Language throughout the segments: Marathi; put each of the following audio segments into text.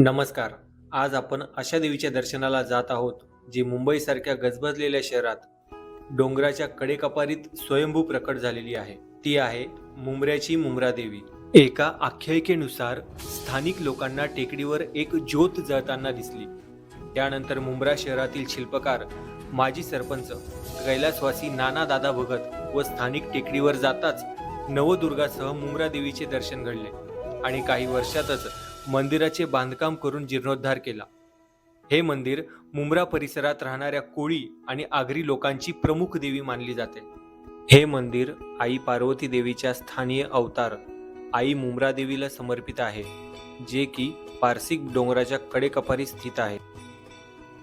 नमस्कार. आज आपण अशा देवीच्या दर्शनाला जात आहोत जी मुंबईसारख्या गजबजलेल्या शहरात डोंगराच्या कडेकपारीत स्वयंभू प्रकट झालेली आहे. ती आहे मुंबऱ्याची मुंब्रा देवी. एका आख्यायिकेनुसार स्थानिक लोकांना टेकडीवर एक ज्योत जळताना दिसली. त्यानंतर मुंब्रा शहरातील शिल्पकार माजी सरपंच कैलासवासी नाना दादा भगत व स्थानिक टेकडीवर जाताच नवदुर्गासह मुंब्रा देवीचे दर्शन घडले आणि काही वर्षातच मंदिराचे बांधकाम करून जीर्णोद्धार केला. हे मंदिर मुंब्रा परिसरात राहणाऱ्या कोळी आणि आगरी लोकांची प्रमुख देवी मानली जाते. हे मंदिर आई पार्वती देवीच्या स्थानीय अवतार आई मुंब्रा देवीला समर्पित आहे जे की पारसिक डोंगराच्या कडेकपारी स्थित आहे.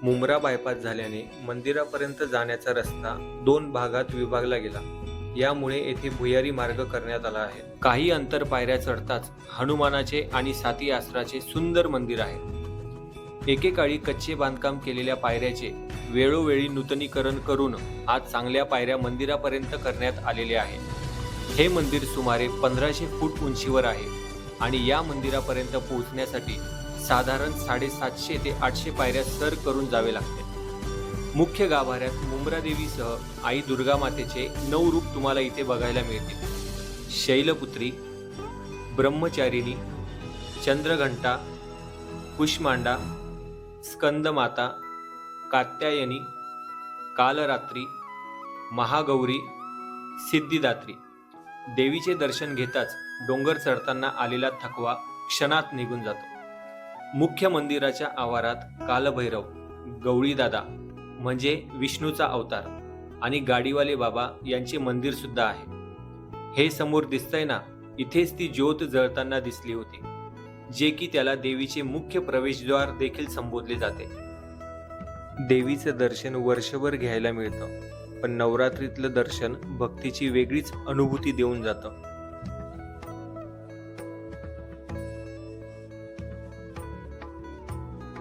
मुंब्रा बायपास झाल्याने मंदिरापर्यंत जाण्याचा रस्ता दोन भागात विभागला गेला. यामुळे येथे भुयारी मार्ग करण्यात आला आहे. काही अंतर पायऱ्या चढताच हनुमानाचे आणि साती आसराचे सुंदर मंदिर आहे. एकेकाळी कच्चे बांधकाम केलेल्या पायऱ्याचे वेळोवेळी नूतनीकरण करून आज चांगल्या पायऱ्या मंदिरापर्यंत करण्यात आलेले आहे. हे मंदिर सुमारे पंधराशे फूट उंचीवर आहे आणि या मंदिरापर्यंत पोहोचण्यासाठी साधारण साडेसातशे ते आठशे पायऱ्या सर करून जावे लागते. मुख्य गाभाऱ्यात मुंब्रा देवीसह आई दुर्गा मातेचे नऊ रूप तुम्हाला इथे बघायला मिळतील. शैलपुत्री ब्रह्मचारिणी चंद्रघंटा कुष्मांडा स्कंदमाता कात्यायनी कालरात्री महागौरी सिद्धिदात्री. देवीचे दर्शन घेताच डोंगर चढताना आलेला थकवा क्षणात निघून जातो. मुख्य मंदिराच्या आवारात कालभैरव गवळीदादा म्हणजे विष्णूचा अवतार आणि गाडीवाले बाबा यांचे मंदिर सुद्धा आहे. हे समोर दिसतंय ना इथेच ती ज्योत जळताना दिसली होती जे की त्याला देवीचे मुख्य प्रवेशद्वार देखील संबोधले जाते. देवीचं दर्शन वर्षभर घ्यायला मिळतं पण नवरात्रीतलं दर्शन भक्तीची वेगळीच अनुभूती देऊन जातं.